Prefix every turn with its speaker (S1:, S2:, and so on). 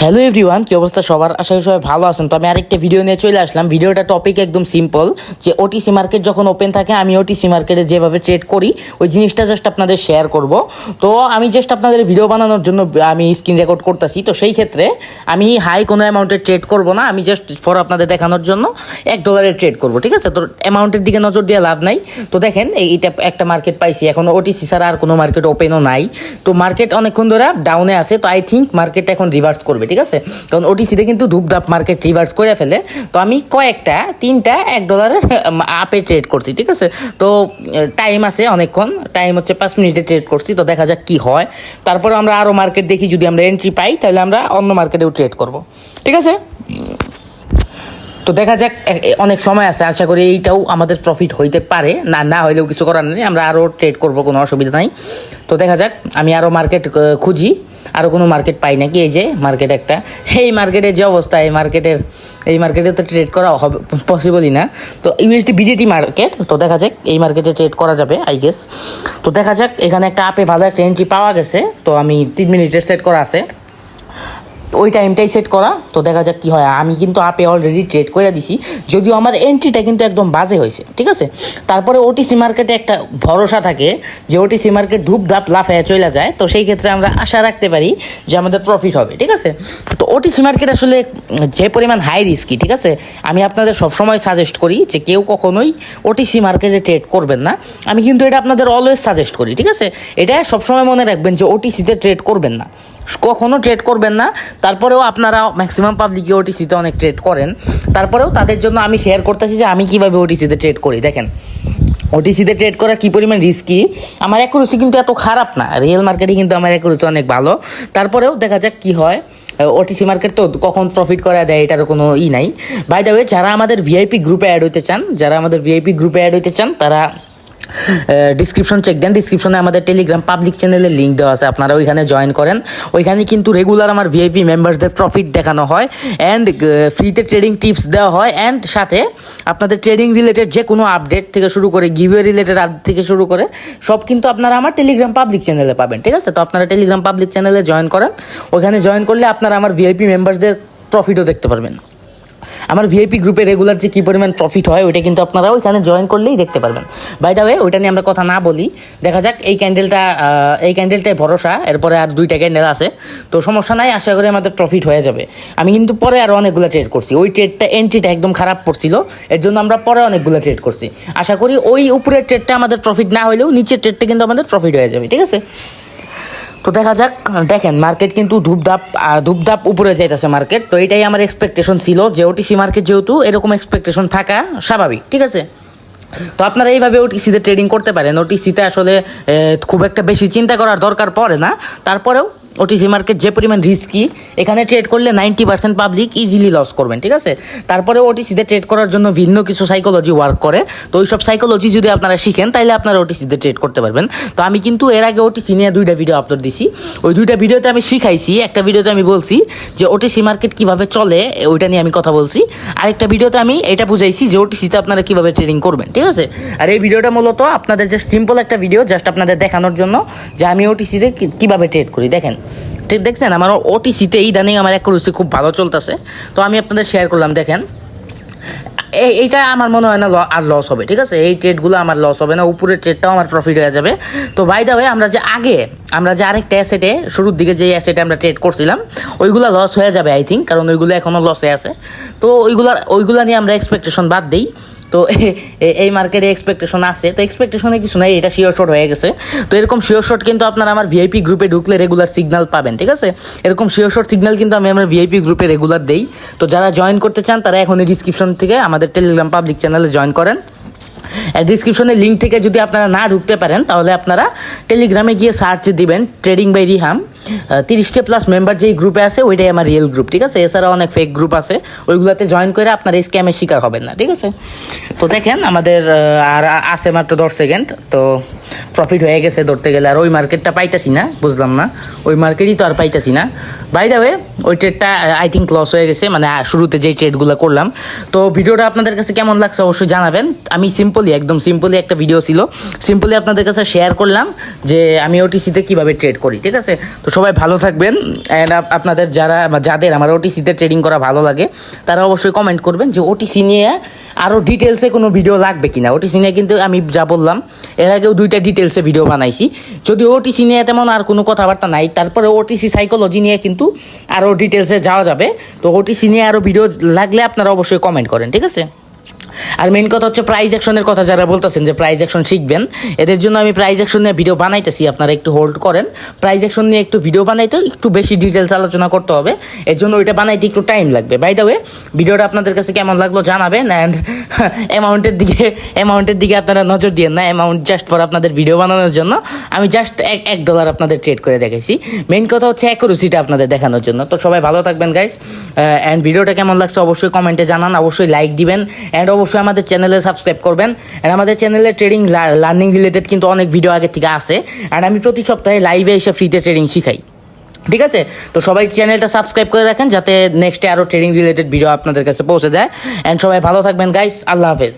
S1: Hello everyone কি অবস্থা সবার? আশা করি সবাই ভালো আছেন। তো আমি আরেকটা ভিডিও নিয়ে চলে আসলাম। ভিডিওটা টপিক একদম সিম্পল যে ওটিসি মার্কেট যখন ওপেন থাকে, আমি ওটিসি মার্কেটে যেভাবে ট্রেড করি, ওই জিনিসটা জাস্ট আপনাদের শেয়ার করব। তো আমি জাস্ট আপনাদের ভিডিও বানানোর জন্য আমি স্ক্রিন রেকর্ড করতেছি। তো সেই ক্ষেত্রে আমি হাই কোনো অ্যামাউন্টের ট্রেড করব না, আমি জাস্ট ফর আপনাদের দেখানোর জন্য এক ডলারের ট্রেড করব, ঠিক আছে? তো অ্যামাউন্টের দিকে নজর দিয়ে লাভ নাই। তো দেখেন, এই- এইটা একটা মার্কেট পাইছি। এখন ওটিসি ছাড়া আর কোনো মার্কেট ওপেনও নাই। তো মার্কেট অনেকক্ষণ ধরে ডাউনে আছে। তো আই থিঙ্ক মার্কেট এখন রিভার্স করবে। ঠিক আছে? কারণ ওটিসিতে কিন্তু ধূপধাপ মার্কেট রিভার্স করে ফেলে। তো আমি কয়েকটা, তিনটা এক ডলারের আপে ট্রেড করছি, ঠিক আছে? তো টাইম আছে অনেকক্ষণ। টাইম হচ্ছে পাঁচ মিনিটে ট্রেড করছি, তো দেখা যাক কি হয়। তারপরে আমরা আরও মার্কেট দেখি, যদি আমরা এন্ট্রি পাই, তাহলে আমরা অন্য মার্কেটেও ট্রেড করব। ঠিক আছে? তো দেখা যাক অনেক সময় আছে, আশা করি এইটাও আমাদের প্রফিট হইতে পারে। না না হইলেও কিছু করার নেই, আমরা আরও ট্রেড করব, কোনো অসুবিধা নাই। তো দেখা যাক, আমি আরও মার্কেট খুঁজি আরও কোনো মার্কেট পাই নাকি, এই যে মার্কেট একটা। এই মার্কেটের যে অবস্থা, এই মার্কেটের এই মার্কেটে তো ট্রেড করা হবে পসিবলই না। তো ইউএসটি বিডিটি মার্কেট তো দেখা যাক, এই মার্কেটে ট্রেড করা যাবে আই গেস তো দেখা যাক, এখানে একটা আপে ভালো একটা এন্ট্রি পাওয়া গেছে, তো আমি তিন মিনিটের সেট করা আছে। ওই টাইমটাই সেট করা। তো দেখা যাক কী হয়। আমি কিন্তু আপে অলরেডি ট্রেড করে দিছি। যদিও আমার এন্ট্রিটা কিন্তু একদম বাজে হয়েছে, ঠিক আছে? তারপরে ওটিসি মার্কেটে একটা ভরসা থাকে যে ওটিসি মার্কেট ধূপ ধাপ লাফায় চলে যায়। তো সেই ক্ষেত্রে আমরা আশা রাখতে পারি যে আমাদের প্রফিট হবে, ঠিক আছে? তো ওটিসি মার্কেট আসলে যে পরিমাণ হাই রিস্কি ঠিক আছে? আমি আপনাদের সবসময় সাজেস্ট করি যে কেউ কখনোই ওটিসি মার্কেটে ট্রেড করবেন না। আমি কিন্তু এটা আপনাদের অলওয়েজ সাজেস্ট করি, ঠিক আছে? এটা সবসময় মনে রাখবেন যে ওটিসিতে ট্রেড করবেন না। কখনো ট্রেড করবেন না, তারপরেও আপনারা ম্যাক্সিমাম পাবলিকে ওটিসিতে অনেক ট্রেড করেন। তারপরেও তাদের জন্য আমি শেয়ার করতেছি যে আমি কীভাবে ওটিসিতে ট্রেড করি, দেখেন। ওটিসিতে ট্রেড করা কী পরিমাণ রিস্কি আমার অ্যাকুরেসি কিন্তু এত খারাপ না। রিয়েল মার্কেটে কিন্তু আমার অ্যাকুরেসি অনেক ভালো। তারপরেও দেখা যাক কী হয়। ওটিসি মার্কেট তো কখন প্রফিট করা দেয়, এটারও কোনো ই নাই। বাই দ্য ওয়ে যারা আমাদের ভিআইপি গ্রুপে অ্যাড হইতে চান, যারা আমাদের ভিআইপি গ্রুপে অ্যাড হইতে চান, তারা ডিসক্রিপশন চেক দেন। ডিসক্রিপশনে আমাদের টেলিগ্রাম পাবলিক চ্যানেলের লিঙ্ক দেওয়া আছে, আপনারা ওইখানে জয়েন করেন। ওইখানে কিন্তু রেগুলার আমার ভিআইপি মেম্বারসদের প্রফিট দেখানো হয় অ্যান্ড ফ্রিতে ট্রেডিং টিপস দেওয়া হয় অ্যান্ড সাথে আপনাদের ট্রেডিং রিলেটেড যে কোনো আপডেট থেকে শুরু করে গিভওয়ে রিলেটেড আপডেট থেকে শুরু করে সব কিন্তু আপনারা আমার টেলিগ্রাম পাবলিক চ্যানেলে পাবেন, ঠিক আছে? তো আপনারা টেলিগ্রাম পাবলিক চ্যানেলে জয়েন করেন। ওইখানে জয়েন করলে আপনারা আমার ভিআইপি মেম্বারসদের প্রফিটও দেখতে পারবেন। আমার ভিআইপি গ্রুপে রেগুলার যে কী পরিমাণ প্রফিট হয়, ওইটা কিন্তু আপনারা ওইখানে জয়েন করলেই দেখতে পারবেন। বাই দা ওয়ে ওইটা নিয়ে আমরা কথা না বলি। দেখা যাক, এই ক্যান্ডেলটা এই ক্যান্ডেলটাই ভরসা, এরপরে আর দুইটা ক্যান্ডেল আছে। তো সমস্যা নাই, আশা করি আমাদের প্রফিট হয়ে যাবে। আমি কিন্তু পরে আরও অনেকগুলো ট্রেড করছি। ওই ট্রেডটা এন্ট্রিটা একদম খারাপ পড়ছিল, এর জন্য আমরা পরে অনেকগুলো ট্রেড করছি। আশা করি ওই উপরের ট্রেডটা আমাদের প্রফিট না হলেও নিচের ট্রেডটা কিন্তু আমাদের প্রফিট হয়ে যাবে, ঠিক আছে? তো দেখা যাক, দেখেন মার্কেট কিন্তু ধূপধাপ ধূপধাপ উপরে যাইতেছে মার্কেট তো এটাই আমার এক্সপেকটেশন ছিল, যে ওটিসি মার্কেট যেহেতু এরকম এক্সপেকটেশন থাকা স্বাভাবিক, ঠিক আছে? তো আপনারা এইভাবে ওটিসিতে ট্রেডিং করতে পারেন ওটিসিতে আসলে খুব একটা বেশি চিন্তা করার দরকার পড়ে না, তারপরেও ওটিসি মার্কেট যে পরিমাণ রিস্কি এখানে ট্রেড করলে ninety percent public easily loss করবেন, ঠিক আছে? তারপরে ওটিসিতে ট্রেড করার জন্য ভিন্ন কিছু সাইকোলজি ওয়ার্ক করে। তো ওই সব সাইকোলজি যদি আপনারা শিখেন তাহলে আপনারা ওটিসিতে ট্রেড করতে পারবেন। তো আমি কিন্তু এর আগে ওটিসি নিয়ে দুইটা ভিডিও আপলোড দিছি। ওই দুইটা ভিডিওতে আমি শিখাইছি, একটা ভিডিওতে আমি বলছি যে ওটিসি মার্কেট কীভাবে চলে, ওইটা নিয়ে আমি কথা বলছি। আরেকটা ভিডিওতে আমি এটা বুঝাইছি যে ওটিসিতে আপনারা কীভাবে ট্রেডিং করবেন, ঠিক আছে? আর এই ভিডিওটা মূলত আপনাদের যে সিম্পল একটা ভিডিও জাস্ট আপনাদের দেখানোর জন্য যে আমি ওটিসিতে কীভাবে ট্রেড করি। দেখেন ঠিক দেখছেন, আমার ওটিসিতে ইদানিং আমার অ্যাকুরেসি খুব ভালো চলতেছে। তো আমি আপনাদের শেয়ার করলাম, দেখেন। এই এইটা আমার মনে হয় না আর লস হবে, ঠিক আছে? এই ট্রেডগুলো আমার লস হবে না, উপরের ট্রেডটাও আমার প্রফিট হয়ে যাবে। তো বাই দা আমরা যে আগে, আমরা যে আরেকটা অ্যাসেটে শুরুর দিকে যে অ্যাসেটে আমরা ট্রেড করছিলাম, ওইগুলো লস হয়ে যাবে আই থিঙ্ক কারণ ওইগুলো এখনও লসে আছে। তো ওইগুলো ওইগুলো নিয়ে আমরা এক্সপেকটেশন বাদ দিই। তো এই মার্কেটে এক্সপেকটেশন আছে। তো এক্সপেকটেশনে কিছু নাই, এটা শিওর শট হয়ে গেছে। তো এরকম শিওর শট কিন্তু আপনারা আমার ভিআইপি গ্রুপে ঢুকলে রেগুলার সিগন্যাল পাবেন, ঠিক আছে? এরকম শিওর শট সিগন্যাল কিন্তু আমি আমার ভিআইপি গ্রুপে রেগুলার দেই। তো যারা জয়েন করতে চান, তারা এখনই ডিসক্রিপশন থেকে আমাদের টেলিগ্রাম পাবলিক চ্যানেলে জয়েন করেন। ডিসক্রিপশনের লিঙ্ক থেকে যদি আপনারা না ঢুকতে পারেন, তাহলে আপনারা টেলিগ্রামে গিয়ে সার্চ দিবেন ট্রেডিং বাই রিহাম তিরিশ কে প্লাস মেম্বার যেই গ্রুপে আছে, ওইটাই আমার রিয়েল গ্রুপ ঠিক আছে? এছাড়া অনেক ফেক গ্রুপ আছে। ওইগুলোতে জয়েন করে আপনারা স্ক্যামের শিকার হবেন না, ঠিক আছে? তো দেখেন, আমাদের আর আছে মাত্র দশ সেকেন্ড তো প্রফিট হয়ে গেছে ধরতে গেলে। আর ওই মার্কেটটা পাইতাছি না, বুঝলাম না। ওই মার্কেটই তো আর পাইতাছি না। বাই দ্য ওয়ে ওই ট্রেডটা আই থিঙ্ক লস হয়ে গেছে মানে শুরুতে যেই ট্রেডগুলো করলাম। তো ভিডিওটা আপনাদের কাছে কেমন লাগছে অবশ্যই জানাবেন। আমি সিম্পলি একদম সিম্পলি একটা ভিডিও ছিল। সিম্পলি আপনাদের কাছে শেয়ার করলাম যে আমি ওটিসিতে কীভাবে ট্রেড করি, ঠিক আছে? তো সবাই ভালো থাকবেন। অ্যান্ড আপনাদের যারা যাদের আমার ওটিসিতে ট্রেডিং করা ভালো লাগে, তারা অবশ্যই কমেন্ট করবেন যে ওটিসি নিয়ে আরও ডিটেলসে কোনো ভিডিও লাগবে কিনা। ওটিসি নিয়ে কিন্তু আমি যা বললাম, এর আগেও দুইটা ডিটেলসে ভিডিও বানাইছি। যদি ওটিসি নিয়ে তেমন আর কোনো কথাবার্তা নাই, তারপরে ওটিসি সাইকোলজি নিয়ে কিন্তু আরও ডিটেলসে যাওয়া যাবে। তো ওটিসি নিয়ে আরও ভিডিও লাগলে আপনারা অবশ্যই কমেন্ট করেন, ঠিক আছে? আর মেন কথা হচ্ছে প্রাইজ অ্যাকশনের কথা যারা বলতেছেন যে প্রাইজ অ্যাকশন শিখবেন, এদের জন্য আমি প্রাইজ অ্যাকশন নিয়ে ভিডিও বানাইতেছি, আপনারা একটু হোল্ড করেন। প্রাইজ অ্যাকশন নিয়ে একটু ভিডিও বানাইতে একটু বেশি ডিটেলস আলোচনা করতে হবে। এর জন্য ওইটা বানাইতে একটু টাইম লাগবে। বাই দ্য ওয়ে ভিডিওটা আপনাদের কাছে কেমন লাগল জানাবেন অ্যান্ড অ্যামাউন্টের দিকে অ্যামাউন্টের দিকে আপনারা নজর দিয়েন না অ্যামাউন্ট জাস্ট ফর আপনাদের ভিডিও বানানোর জন্য। আমি জাস্ট এক এক ডলার আপনাদের ট্রেড করে দেখাইছি। মেন কথা হচ্ছে অ্যাকুরেসিটা আপনাদের দেখানোর জন্য। তো সবাই ভালো থাকবেন গাইস অ্যান্ড ভিডিওটা কেমন লাগছে অবশ্যই কমেন্টে জানান। অবশ্যই লাইক দিবেন অ্যান্ড অবশ্যই আমাদের চ্যানেলে সাবস্ক্রাইব করবেন। অ্যান্ড আমাদের চ্যানেলে ট্রেডিং লার্নিং রিলেটেড কিন্তু অনেক ভিডিও আগে থেকে আসে অ্যান্ড আমি প্রতি সপ্তাহে লাইভে এসে ফ্রিতে ট্রেডিং শিখাই। ঠিক আছে? তো সবাই চ্যানেলটা সাবস্ক্রাইব করে রাখেন যাতে নেক্সটে আরও ট্রেডিং রিলেটেড ভিডিও আপনাদের কাছে পৌঁছে যায়। অ্যান্ড সবাই ভালো থাকবেন গাইস আল্লাহ হাফেজ।